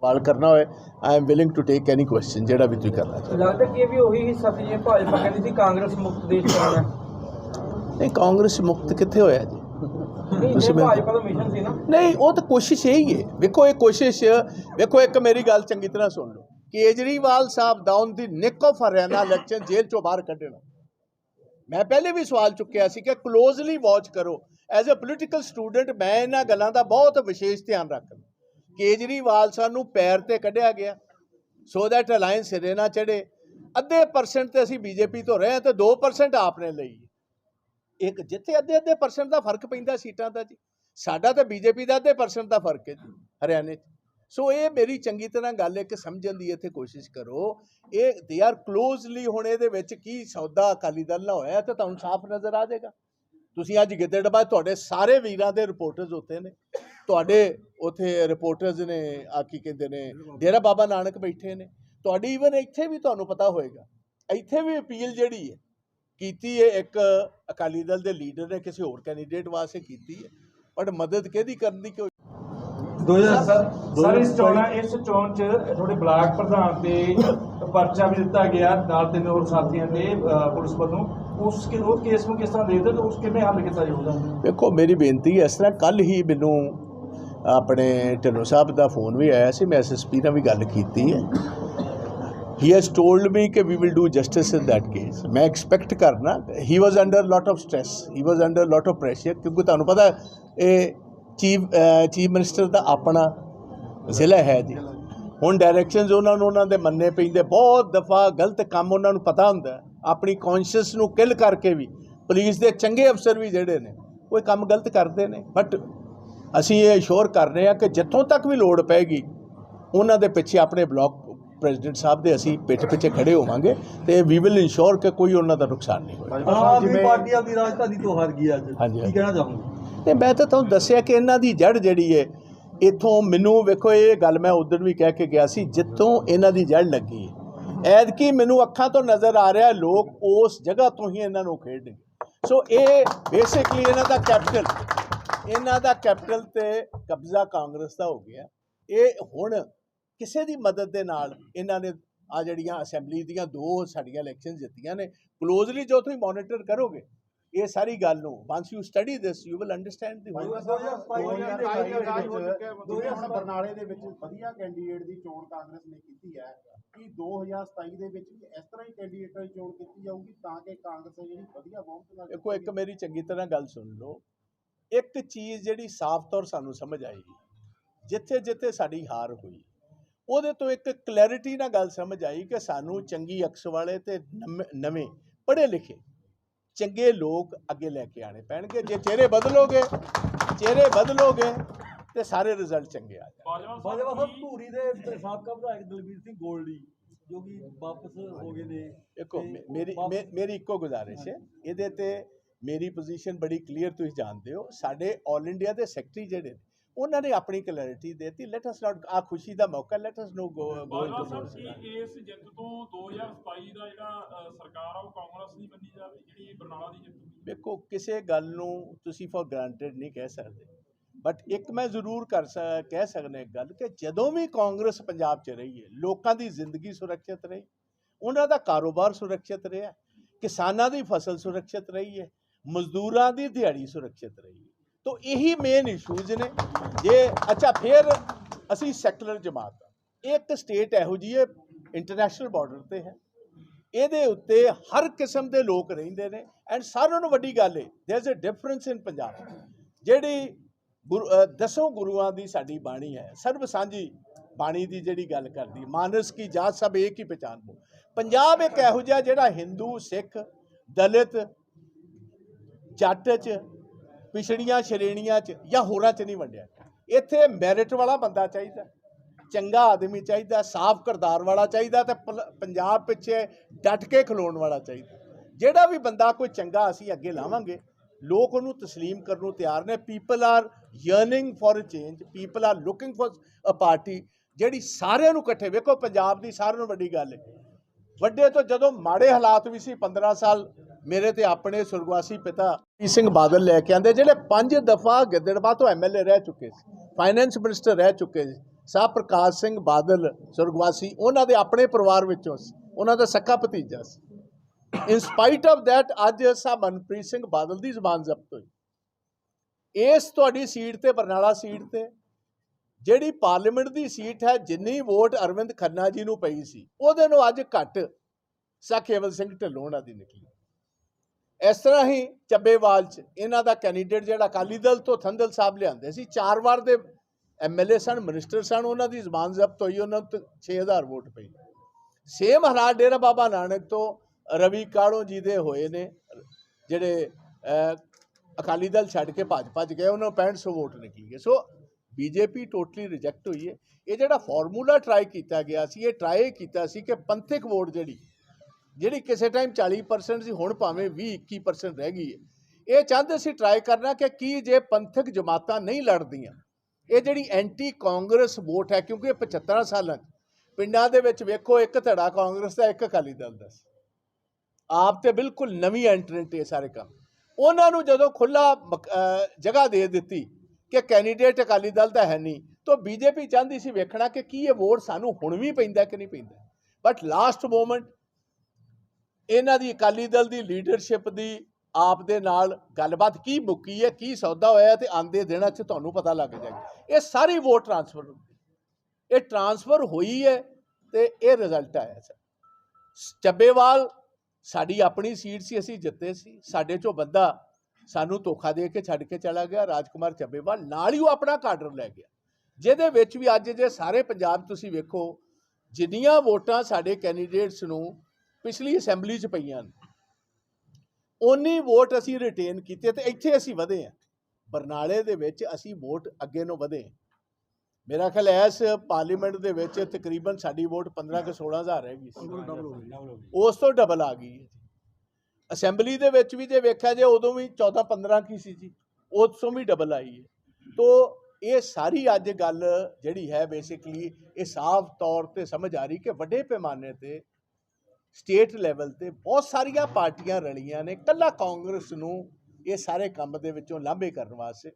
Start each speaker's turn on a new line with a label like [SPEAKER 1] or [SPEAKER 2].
[SPEAKER 1] ਸਵਾਲ ਕਰਨਾ ਹੋਏ I am willing to take any question ਜਿਹੜਾ ਵੀ ਤੁਸੀਂ ਕਰਨਾ ਚਾਹੋ।
[SPEAKER 2] ਲੱਗਦਾ ਕਿ ਇਹ ਵੀ ਉਹੀ ਹਿੱਸਾ ਸੀ ਜੇ ਭਾਜਪਾ ਕਹਿੰਦੀ ਸੀ ਕਾਂਗਰਸ ਮੁਕਤ ਦੇਸ਼ ਕਰਨਾ
[SPEAKER 1] ਨਹੀਂ ਕਾਂਗਰਸ ਮੁਕਤ ਕਿੱਥੇ ਹੋਇਆ ਜੀ? ਤੁਸੀਂ
[SPEAKER 2] ਭਾਜਪਾ ਦਾ ਮਿਸ਼ਨ ਸੀ ਨਾ।
[SPEAKER 1] ਨਹੀਂ ਉਹ ਤਾਂ ਕੋਸ਼ਿਸ਼ ਇਹੀ ਹੈ। ਵੇਖੋ ਇਹ ਕੋਸ਼ਿਸ਼ ਵੇਖੋ ਇੱਕ ਮੇਰੀ ਗੱਲ ਚੰਗੀ ਤਰ੍ਹਾਂ ਸੁਣ ਲਓ। ਕੇਜਰੀਵਾਲ ਸਾਹਿਬ ਡਾਊਨ ਦੀ ਨਿਕ ਆਫ ਹਰਿਆਣਾ ਇਲੈਕਸ਼ਨ ਜੇਲ੍ਹ ਚੋਂ ਬਾਹਰ ਕੱਢਣਾ। ਮੈਂ ਪਹਿਲੇ ਵੀ ਸਵਾਲ ਚੁੱਕਿਆ ਸੀ ਕਿ ਕਲੋਜ਼ਲੀ ਵਾਚ ਕਰੋ। ਐਜ਼ ਅ ਪੋਲੀਟੀਕਲ ਸਟੂਡੈਂਟ ਮੈਂ ਇਹਨਾਂ ਗੱਲਾਂ ਦਾ ਬਹੁਤ ਵਿਸ਼ੇਸ਼ ਧਿਆਨ ਰੱਖਦਾ। ਕੇਜਰੀਵਾਲ ਸਾਨੂੰ ਪੈਰ ਤੇ ਕੱਢਿਆ ਗਿਆ ਸੋ ਦੈਟ ਅਲਾਈਅੰਸ ਸਿਰੇ ਨਾ ਚੜੇ ਅੱਧੇ ਪਰਸੈਂਟ ਤੇ ਅਸੀਂ ਬੀਜੇਪੀ ਤੋਂ ਰਹੇ ਹਾਂ ਤੇ 2% ਆਪਨੇ ਲਈ। ਇੱਕ ਜਿੱਥੇ ਅੱਧੇ ਅੱਧੇ ਪਰਸੈਂਟ ਦਾ ਫ਼ਰਕ ਪੈਂਦਾ ਸੀਟਾਂ ਦਾ ਜੀ, ਸਾਡਾ ਤਾਂ ਬੀਜੇਪੀ ਦਾ ਅੱਧੇ ਪਰਸੈਂਟ ਦਾ ਫ਼ਰਕ ਹੈ ਜੀ, ਹਰਿਆਣੇ 'ਚ। ਸੋ ਇਹ ਮੇਰੀ ਚੰਗੀ ਤਰ੍ਹਾਂ ਗੱਲ ਇੱਕ ਸਮਝਣ ਦੀ ਇੱਥੇ ਕੋਸ਼ਿਸ਼ ਕਰੋ। ਇਹ ਦੇ ਆਰ ਕਲੋਜ਼ਲੀ ਹੁਣ ਇਹਦੇ ਵਿੱਚ ਕੀ ਸੌਦਾ ਅਕਾਲੀ ਦਲ ਨਾਲ ਹੋਇਆ ਤਾਂ ਤੁਹਾਨੂੰ ਸਾਫ਼ ਨਜ਼ਰ ਆ ਜਾਏਗਾ। ਤੁਸੀਂ ਅੱਜ ਗਿੱਦੜਬਾਹ, ਤੁਹਾਡੇ ਸਾਰੇ ਵੀਰਾਂ ਦੇ ਰਿਪੋਰਟਰਸ ਉੱਥੇ ਨੇ। ਤੁਹਾਡੇ ਉੱਥੇ ਰਿਪੋਰਟਰਸ ਨੇ ਆ ਕੀ ਕਹਿੰਦੇ ਨੇ ਡੇਰਾ ਬਾਬਾ ਨਾਨਕ ਬੈਠੇ ਨੇ। ਤੁਹਾਡੀ ਈਵਨ ਇੱਥੇ ਵੀ ਤੁਹਾਨੂੰ ਪਤਾ ਹੋਏਗਾ। ਇੱਥੇ ਵੀ ਅਪੀਲ ਜਿਹੜੀ ਹੈ ਕੀਤੀ ਹੈ ਇੱਕ ਅਕਾਲੀ ਦਲ ਦੇ ਲੀਡਰ ਨੇ ਕਿਸੇ ਹੋਰ ਕੈਂਡੀਡੇਟ ਵਾਸਤੇ ਕੀਤੀ ਹੈ। ਬਟ ਮਦਦ ਕਿਹਦੀ ਕਰਨ ਦੀ ਕੋਈ
[SPEAKER 3] 2000 ਸਰ ਇਸ ਚੋਣਾਂ ਇਸ ਚੋਣ ਚ ਤੁਹਾਡੇ ਬਲਾਕ ਪ੍ਰਧਾਨ ਤੇ ਪਰਚਾ ਵੀ ਦਿੱਤਾ ਗਿਆ ਨਾਲ ਤਿੰਨ ਹੋਰ ਸਾਥੀਆਂ ਦੇ ਪੁਲਿਸ ਵੱਲੋਂ। ਉਸ ਕੇ ਉਹ ਕੇਸ ਨੂੰ ਕਿਸ ਤਰ੍ਹਾਂ ਦੇਖਦੇ ਤੇ ਉਸ ਕਿਵੇਂ ਹੱਲ ਕੀਤਾ ਜਾਊਗਾ?
[SPEAKER 1] ਵੇਖੋ ਮੇਰੀ ਬੇਨਤੀ ਹੈ ਇਸ ਤਰ੍ਹਾਂ ਕੱਲ ਹੀ ਮੈਨੂੰ ਆਪਣੇ ਢਿੱਲੋਂ ਸਾਹਿਬ ਦਾ ਫੋਨ ਵੀ ਆਇਆ ਸੀ, ਮੈਂ ਐਸਐਸਪੀ ਨਾਲ ਵੀ ਗੱਲ ਕੀਤੀ ਹੈ। ਹੀ ਹੈਜ਼ ਟੋਲਡ ਮੀ ਕਿ we will do justice in that case ਮੈਂ ਐਕਸਪੈਕਟ ਕਰਨਾ he was under lot of stress he was under lot of pressure ਕਿਉਂਕਿ ਤੁਹਾਨੂੰ ਪਤਾ ਇਹ ਚੀਫ ਚੀਫ ਮਿਨਿਸਟਰ ਦਾ ਆਪਣਾ ਜ਼ਿਲ੍ਹਾ ਹੈ ਜੀ। ਹੁਣ ਡਾਇਰੈਕਸ਼ਨਸ ਉਹਨਾਂ ਨੂੰ, ਉਹਨਾਂ ਦੇ ਮੰਨੇ ਪੈਂਦੇ, ਬਹੁਤ ਦਫਾ ਗਲਤ ਕੰਮ ਉਹਨਾਂ ਨੂੰ ਪਤਾ ਹੁੰਦਾ ਆਪਣੀ ਕੌਨਸ਼ੀਅਸ ਨੂੰ ਕਿਲ ਕਰਕੇ ਵੀ ਪੁਲਿਸ ਦੇ ਚੰਗੇ ਅਫਸਰ ਵੀ ਜਿਹੜੇ ਨੇ, ਉਹ ਇਹ ਕੰਮ ਗਲਤ ਕਰਦੇ ਨੇ। ਬਟ ਅਸੀਂ ਇਹ ਅਸ਼ੋਰ ਕਰ ਰਹੇ ਹਾਂ ਕਿ ਜਿੱਥੋਂ ਤੱਕ ਵੀ ਲੋੜ ਪੈਗੀ ਉਹਨਾਂ ਦੇ ਪਿੱਛੇ ਆਪਣੇ ਬਲਾਕ ਪ੍ਰੈਜ਼ੀਡੈਂਟ ਸਾਹਿਬ ਦੇ ਅਸੀਂ ਪਿੱਠ ਪਿੱਛੇ ਖੜੇ ਹੋਵਾਂਗੇ ਤੇ ਵੀ ਵਿਲ ਇਨਸ਼ੋਰ ਕਿ ਕੋਈ ਉਹਨਾਂ ਦਾ ਨੁਕਸਾਨ ਨਹੀਂ
[SPEAKER 4] ਆਮ ਆਦਮੀ ਪਾਰਟੀ ਆਪਣੀ ਰਾਜਧਾਨੀ ਤੋਂ ਹਾਰ ਗਈ ਅੱਜ। ਕੀ। ਕਹਿਣਾ ਚਾਹੋਗੇ?
[SPEAKER 1] ਤੇ ਮੈਂ ਤਾਂ ਤੁਹਾਨੂੰ ਦੱਸਿਆ ਕਿ ਇਹਨਾਂ ਦੀ ਜੜ ਜਿਹੜੀ ਹੈ ਇਥੋਂ ਮੈਨੂੰ ਵੇਖੋ ਇਹ ਗੱਲ ਮੈਂ ਉਦੋਂ ਵੀ ਕਹਿ ਕੇ ਗਿਆ ਸੀ ਜਿੱਥੋਂ ਇਹਨਾਂ ਦੀ ਜੜ ਲੱਗੀ ਹੈ ਐਦਕੀ ਮੈਨੂੰ ਅੱਖਾਂ ਤੋਂ ਨਜ਼ਰ ਆ ਰਿਹਾ ਲੋਕ ਉਸ ਜਗ੍ਹਾ ਤੋਂ ਹੀ ਇਹਨਾਂ ਨੂੰ ਖੇਡਣਗੇ। ਸੋ ਇਹ ਬੇਸਿਕਲੀ ਇਹਨਾਂ ਦਾ ਕੈਪੀਟਲ ਇਹਨਾਂ ਦਾ ਕੈਪੀਟਲ ਤੇ ਕਬਜ਼ਾ ਕਾਂਗਰਸ ਦਾ ਹੋ ਗਿਆ। ਇਹ ਹੁਣ ਕਿਸੇ ਦੀ ਮਦਦ ਦੇ ਨਾਲ ਇਹਨਾਂ ਨੇ ਆ ਜਿਹੜੀਆਂ ਅਸੈਂਬਲੀ ਦੀਆਂ ਦੋ ਸਾਡੀਆਂ ਇਲੈਕਸ਼ਨ ਜਿੱਤੀਆਂ ਨੇ ਕਲੋਜ਼ਲੀ ਜੋ ਤੁਸੀਂ ਮੋਨੀਟਰ ਕਰੋਗੇ, ਇਹ ਸਾਰੀ ਗੱਲ ਨੂੰ once you study this you will understand the whole
[SPEAKER 5] ਬਰਨਾਲੇ ਦੇ ਵਿੱਚ ਵਧੀਆ ਕੈਂਡੀਡੇਟ ਦੀ ਚੋਣ ਕਾਂਗਰਸ ਨੇ ਕੀਤੀ ਹੈ। ਕਿ 2027 ਦੇ ਵਿੱਚ ਵੀ ਇਸ ਤਰ੍ਹਾਂ ਹੀ ਕੈਂਡੀਡੇਟਾਂ ਦੀ ਚੋਣ ਕੀਤੀ ਜਾਊਗੀ ਤਾਂ ਕਿ ਕਾਂਗਰਸ ਜਿਹੜੀ ਵਧੀਆ ਬਹੁਮਤ ਨਾਲ
[SPEAKER 1] ਦੇਖੋ, ਇੱਕ ਮੇਰੀ ਚੰਗੀ ਤਰ੍ਹਾਂ ਗੱਲ ਸੁਣ ਲਓ। ਇੱਕ ਚੀਜ਼ ਜਿਹੜੀ ਸਾਫ਼ ਤੌਰ ਸਾਨੂੰ ਸਮਝ ਆਈ ਜਿੱਥੇ ਜਿੱਥੇ ਸਾਡੀ ਹਾਰ ਹੋਈ, ਉਹਦੇ ਤੋਂ ਇੱਕ ਕਲੈਰਿਟੀ ਨਾਲ ਗੱਲ ਸਮਝ ਆਈ ਕਿ ਸਾਨੂੰ ਚੰਗੀ ਅਕਸ ਵਾਲੇ ਤੇ ਨਵੇਂ- ਨਵੇਂ ਪੜ੍ਹੇ ਲਿਖੇ ਚੰਗੇ ਲੋਕ ਅੱਗੇ ਲੈ ਕੇ ਆਣੇ ਪੈਣਗੇ। ਜੇ ਚਿਹਰੇ ਬਦਲੋਗੇ ਚਿਹਰੇ ਬਦਲੋਗੇ ਤੇ ਸਾਰੇ ਰਿਜ਼ਲਟ ਚੰਗੇ ਆ ਜਾਣਗੇ
[SPEAKER 4] ਬਾਜਵਾ ਸਾਹਿਬ ਧੂਰੀ ਦੇ ਸਾਬਕਾ ਵਿਧਾਇਕ ਦਲਬੀਰ ਸਿੰਘ ਗੋਲਡੀ ਜੋ ਕਿ ਵਾਪਸ ਹੋ ਗਏ ਨੇ
[SPEAKER 1] ਦੇਖੋ ਮੇਰੀ ਮੇਰੀ ਇੱਕੋ ਗੁਜ਼ਾਰਿਸ਼ ਹੈ। ਇਹਦੇ ਤੇ ਮੇਰੀ ਪੋਜੀਸ਼ਨ ਬੜੀ ਕਲੀਅਰ ਤੁਸੀਂ ਜਾਣਦੇ ਹੋ। ਸਾਡੇ 올 ਇੰਡੀਆ ਦੇ ਸੈਕਟਰੀ ਜਿਹੜੇ ਨੇ ਉਹਨਾਂ ਨੇ ਆਪਣੀ ਕਲੈਰਿਟੀ ਦੇਤੀ। ਲੈਟ ਅਸ ਨਾਟ ਆ ਖੁਸ਼ੀ ਦਾ ਮੌਕਾ ਲੈਟ ਅਸ ਨੋ ਗੋ ਗੋ
[SPEAKER 6] ਬਾਜਵਾ ਸਾਹਿਬ ਕੀ ਇਸ ਜਿੱਤ ਤੋਂ 2027 ਦਾ ਜਿਹੜਾ ਸਰਕਾਰ ਆ ਉਹ ਕਾਂਗਰਸ ਦੀ ਮੰਨੀ ਜਾਵੇ ਜਿਹੜੀ ਬਰਨਾਲਾ ਦੀ ਜਿੱਤ
[SPEAKER 1] ਵੇਖੋ ਕਿਸੇ ਗੱਲ ਨੂੰ ਤੁਸੀਂ ਫॉर ਗ੍ਰਾਂਟਡ ਨਹੀਂ ਕਹਿ ਸਕਦੇ। ਬਟ ਇੱਕ ਮੈਂ ਜ਼ਰੂਰ ਕਰ ਸ- ਕਹਿ ਸਕਦਾ ਇੱਕ ਗੱਲ ਕਿ ਜਦੋਂ ਵੀ ਕਾਂਗਰਸ ਪੰਜਾਬ 'ਚ ਰਹੀ ਹੈ, ਲੋਕਾਂ ਦੀ ਜ਼ਿੰਦਗੀ ਸੁਰੱਖਿਅਤ ਰਹੀ, ਉਹਨਾਂ ਦਾ ਕਾਰੋਬਾਰ ਸੁਰੱਖਿਅਤ ਰਿਹਾ, ਕਿਸਾਨਾਂ ਦੀ ਫਸਲ ਸੁਰੱਖਿਅਤ ਰਹੀ ਹੈ, ਮਜ਼ਦੂਰਾਂ ਦੀ ਦਿਹਾੜੀ ਸੁਰੱਖਿਅਤ ਰਹੀ ਹੈ। ਤੋ ਇਹੀ ਮੇਨ ਇਸ਼ੂਜ਼ ਨੇ। ਜੇ, ਅੱਛਾ, ਫਿਰ ਅਸੀਂ ਸੈਕੂਲਰ ਜਮਾਤ ਆ। ਇੱਕ ਸਟੇਟ ਇਹੋ ਜਿਹੀ ਹੈ ਇੰਟਰਨੈਸ਼ਨਲ ਬਾਰਡਰ ਤੇ ਹੈ। ਇਹਦੇ ਉੱਤੇ ਹਰ ਕਿਸਮ ਦੇ ਲੋਕ ਰਹਿੰਦੇ ਨੇ। ਐਂਡ ਸਾਰਿਆਂ ਨੂੰ ਵੱਡੀ ਗੱਲ ਹੈ there is a difference in Punjab. ਜਿਹੜੀ ਗੁਰੂ ਦਸੋਂ ਗੁਰੂਆਂ ਦੀ ਸਾਡੀ ਬਾਣੀ ਹੈ। ਸਰਬ ਸਾਂਝੀ ਬਾਣੀ ਦੀ ਜਿਹੜੀ ਗੱਲ ਕਰਦੀ ਮਾਨਸ ਕੀ ਜਾਤ ਸਭ ਇੱਕ ਹੀ ਪਛਾਣ ਹੋ ਪੰਜਾਬ ਇੱਕ ਇਹੋ ਜਿਹਾ ਜਿਹੜਾ ਹਿੰਦੂ, ਸਿੱਖ, ਦਲਿਤ, ਜੱਟ ਚ, ਪਿਛੜੀਆਂ ਸ਼੍ਰੇਣੀਆਂ ਚ ਜਾਂ ਹੋਰਾਂ ਚ ਨਹੀਂ ਵੰਡਿਆ। ਇੱਥੇ ਮੈਰਿਟ ਵਾਲਾ ਬੰਦਾ ਚਾਹੀਦਾ, ਚੰਗਾ ਆਦਮੀ ਚਾਹੀਦਾ, ਸਾਫ਼ ਕਿਰਦਾਰ ਵਾਲਾ ਚਾਹੀਦਾ ਤੇ ਪਲ- ਪੰਜਾਬ ਪਿੱਛੇ ਡਟ ਕੇ ਖਲੋਣ ਵਾਲਾ ਚਾਹੀਦਾ। ਜਿਹੜਾ ਵੀ ਬੰਦਾ ਕੋਈ ਚੰਗਾ ਅਸੀਂ ਅੱਗੇ ਲਾਵਾਂਗੇ ਲੋਕ ਉਹਨੂੰ تسلیم ਕਰਨ ਨੂੰ ਤਿਆਰ ਨੇ। People are yearning for a change people are looking for a party ਜਿਹੜੀ ਸਾਰਿਆਂ ਨੂੰ ਇਕੱਠੇ, ਵੇਖੋ ਪੰਜਾਬ ਦੀ ਸਾਰਿਆਂ ਨੂੰ ਵੱਡੀ ਗੱਲ ਹੈ ਵੱਡੇ ਤੋਂ ਜਦੋਂ ਮਾੜੇ ਹਾਲਾਤ ਵੀ ਸੀ 15 ਸਾਲ ਮੇਰੇ ਤੇ ਆਪਣੇ ਸੁਰਗਵਾਸੀ ਪਿਤਾ ਪੀ ਸਿੰਘ ਬਾਦਲ ਲੈ ਕੇ ਆਂਦੇ ਜਿਹੜੇ ਪੰਜ ਦਫਾ ਗਿੱਦੜਬਾ ਤੋਂ ਐਮਐਲਏ ਰਹਿ ਚੁੱਕੇ ਸੀ ਫਾਈਨੈਂਸ ਮਿਨਿਸਟਰ ਰਹਿ ਚੁੱਕੇ ਸੀ, ਸਾਹ ਪ੍ਰਕਾਸ਼ ਸਿੰਘ ਬਾਦਲ ਸੁਰਗਵਾਸੀ, ਉਹਨਾਂ ਦੇ ਆਪਣੇ ਪਰਿਵਾਰ ਵਿੱਚੋਂ ਸੀ, ਉਹਨਾਂ ਦਾ ਸੱਕਾ ਭਤੀਜਾ ਸੀ। ਇਨ ਸਪਾਈਟ ਆਫ ਥੈਟ ਅੱਜ ਸਾਹਿਬ ਮਨਪ੍ਰੀਤ ਸਿੰਘ ਬਾਦਲ ਦੀ ਜ਼ਬਾਨ ਜ਼ਬਤ ਹੋਈ। ਇਸ ਤੁਹਾਡੀ ਸੀਟ ਤੇ, ਬਰਨਾਲਾ ਸੀਟ ਤੇ, ਜਿਹੜੀ ਪਾਰਲੀਮੈਂਟ ਦੀ ਸੀਟ ਹੈ, ਜਿੰਨੀ ਵੋਟ ਅਰਵਿੰਦ ਖੰਨਾ ਜੀ ਨੂੰ ਪਈ ਸੀ, ਉਹਦੇ ਨੂੰ ਅੱਜ ਘੱਟ ਸਖੇਵਲ ਸਿੰਘ ਢਿੱਲੋਂ ਦੀ ਨਿਕਲੀ। ਇਸ ਤਰ੍ਹਾਂ ਹੀ ਚੱਬੇਵਾਲ ਚ ਇਹਨਾਂ ਦਾ ਕੈਂਡੀਡੇਟ ਜਿਹੜਾ ਅਕਾਲੀ ਦਲ ਤੋਂ ਥੰਦਲ ਸਾਹਿਬ ਲਿਆਂਦੇ ਸੀ, ਚਾਰ ਵਾਰ ਦੇ ਐਮਐਲਏ ਸਨ ਮਿਨਿਸਟਰ ਸਨ, ਉਹਨਾਂ ਦੀ ਜ਼ਬਾਨ ਜ਼ਬਤ ਹੋਈ, ਉਹਨਾਂ ਨੂੰ 6000 ਵੋਟ ਪਈ। ਸੇਮ ਹਾਲਾਤ ਡੇਰਾ ਬਾਬਾ ਨਾਨਕ ਤੋਂ ਰਵੀ ਕਾੜੋ ਜੀ ਦੇ ਹੋਏ ਨੇ? ਜਿਹੜੇ ਅਕਾਲੀ ਦਲ ਛੱਡ ਕੇ ਭਾਜਪਾ 'ਚ ਗਏ, ਉਹਨਾਂ ਨੂੰ 6500 ਵੋਟ ਨਿਕਲੀ ਹੈ ਸੋ ਬੀਜੇਪੀ ਟੋਟਲੀ ਰਿਜੈਕਟ ਹੋਈ ਹੈ। ਇਹ ਜਿਹੜਾ ਫਾਰਮੂਲਾ ਟਰਾਈ ਕੀਤਾ ਗਿਆ ਸੀ, ਇਹ ਟਰਾਈ ਕੀਤਾ ਸੀ ਕਿ ਪੰਥਕ ਵੋਟ ਜਿਹੜੀ ਜਿਹੜੀ ਕਿਸੇ ਟਾਈਮ 40% ਸੀ, ਹੁਣ ਭਾਵੇਂ 20 21% ਰਹਿ ਗਈ ਹੈ। ਇਹ ਚਾਹੁੰਦੇ ਸੀ ਟਰਾਈ ਕਰਨਾ ਕਿ ਕੀ ਜੇ ਪੰਥਕ ਜਮਾਤਾਂ ਨਹੀਂ ਲੜਦੀਆਂ, ਇਹ ਜਿਹੜੀ ਐਂਟੀ ਕਾਂਗਰਸ ਵੋਟ ਹੈ, ਕਿਉਂਕਿ ਇਹ 75 ਸਾਲਾਂ 'ਚ, ਪਿੰਡਾਂ ਦੇ ਵਿੱਚ ਵੇਖੋ, ਇੱਕ ਧੜਾ ਕਾਂਗਰਸ ਦਾ, ਇੱਕ ਅਕਾਲੀ ਦਲ ਦਾ ਸੀ। ਆਪ ਤੇ ਬਿਲਕੁਲ ਨਵੀਂ ਐਂਟਰੈਂਟ ਇਹ ਸਾਰੇ ਕੰਮ। ਉਹਨਾਂ ਨੂੰ ਜਦੋਂ ਖੁੱਲਾ ਜਗ੍ਹਾ ਦੇ ਦਿੱਤੀ ਕਿ ਕੈਂਡੀਡੇਟ ਅਕਾਲੀ ਦਲ ਦਾ ਹੈ ਨਹੀਂ, ਤਾਂ ਬੀਜੇਪੀ ਚਾਹੁੰਦੀ ਸੀ ਵੇਖਣਾ ਕਿ ਕੀ ਇਹ ਵੋਟ ਸਾਨੂੰ ਹੁਣ ਵੀ ਪੈਂਦਾ ਕਿ ਨਹੀਂ ਪੈਂਦਾ। ਬਟ ਲਾਸਟ ਮੂਮੈਂਟ ਇਹਨਾਂ ਦੀ ਅਕਾਲੀ ਦਲ ਦੀ ਲੀਡਰਸ਼ਿਪ ਦੀ ਆਪ ਦੇ ਨਾਲ ਗੱਲਬਾਤ ਕੀ ਮੁੱਕੀ ਹੈ, ਕੀ ਸੌਦਾ ਹੋਇਆ ਤੇ ਆਂਦੇ ਦਿਨਾਂ 'ਚ ਤੁਹਾਨੂੰ ਪਤਾ ਲੱਗ ਜਾਏਗਾ। ਇਹ ਸਾਰੀ ਵੋਟ ਟ੍ਰਾਂਸਫਰ ਇਹ ਟ੍ਰਾਂਸਫਰ ਹੋਈ ਹੈ ਤੇ ਇਹ ਰਿਜ਼ਲਟ ਆਇਆ ਸਰ। ਚੱਬੇਵਾਲ ਸਾਡੀ ਆਪਣੀ ਸੀਟ ਸੀ, ਅਸੀਂ ਜਿੱਤੇ ਸੀ। ਸਾਡੇ ਚੋਂ ਬੰਦਾ ਸਾਨੂੰ ਧੋਖਾ ਦੇ ਕੇ ਛੱਡ ਕੇ ਚਲਾ ਗਿਆ, ਰਾਜਕੁਮਾਰ ਚੱਬੇਵਾਲ ਨਾਲ ਹੀ ਉਹ ਆਪਣਾ ਕਾਡਰ ਲੈ ਗਿਆ। ਜਿਹਦੇ ਵਿੱਚ ਵੀ ਅੱਜ ਜੇ ਸਾਰੇ ਪੰਜਾਬ ਤੁਸੀਂ ਵੇਖੋ, ਜਿੰਨੀਆਂ ਵੋਟਾਂ ਸਾਡੇ ਕੈਂਡੀਡੇਟਸ ਨੂੰ ਪਿਛਲੀ ਅਸੈਂਬਲੀ 'ਚ ਪਈਆਂ ਨੇ ਉਨੀ ਵੋਟ ਅਸੀਂ ਰਿਟੇਨ ਕੀਤੀ ਤੇ ਇੱਥੇ ਅਸੀਂ ਵਧੇ ਆ ਬਰਨਾਲੇ ਦੇ ਵਿੱਚ ਅਸੀਂ ਵੋਟ ਅੱਗੇ ਨੂੰ ਵਧੇ ਮੇਰਾ ਖਿਆਲ ਹੈ ਇਸ ਪਾਰਲੀਮੈਂਟ ਦੇ ਵਿੱਚ ਤਕਰੀਬਨ ਸਾਡੀ ਵੋਟ 15 ਕਿ 16000 ਰਹਿ ਗਈ ਸੀ। ਉਸ ਤੋਂ ਡਬਲ ਆ ਗਈ ਹੈ ਅਸੈਂਬਲੀ ਦੇ ਵਿੱਚ ਵੀ ਜੇ ਵੇਖਿਆ ਜੇ ਉਦੋਂ ਵੀ 14 15 ਕੀ ਸੀ ਜੀ। ਉਸ ਤੋਂ ਵੀ ਡਬਲ ਆਈ ਹੈ। ਤੋ ਇਹ ਸਾਰੀ ਅੱਜ ਗੱਲ ਜਿਹੜੀ ਹੈ ਬੇਸਿਕਲੀ ਇਹ ਸਾਫ਼ ਤੌਰ ਤੇ ਸਮਝ ਆ ਰਹੀ ਕਿ ਵੱਡੇ ਪੈਮਾਨੇ ਤੇ ਸਟੇਟ ਲੈਵਲ ਤੇ ਬਹੁਤ ਸਾਰੀਆਂ ਪਾਰਟੀਆਂ ਰਲੀਆਂ ਨੇ। ਕੱਲਾ ਕਾਂਗਰਸ ਨੂੰ ਇਹ ਸਾਰੇ ਕੰਮ ਦੇ ਵਿੱਚੋਂ ਲਾਂਭੇ ਕਰਨ ਵਾਸਤੇ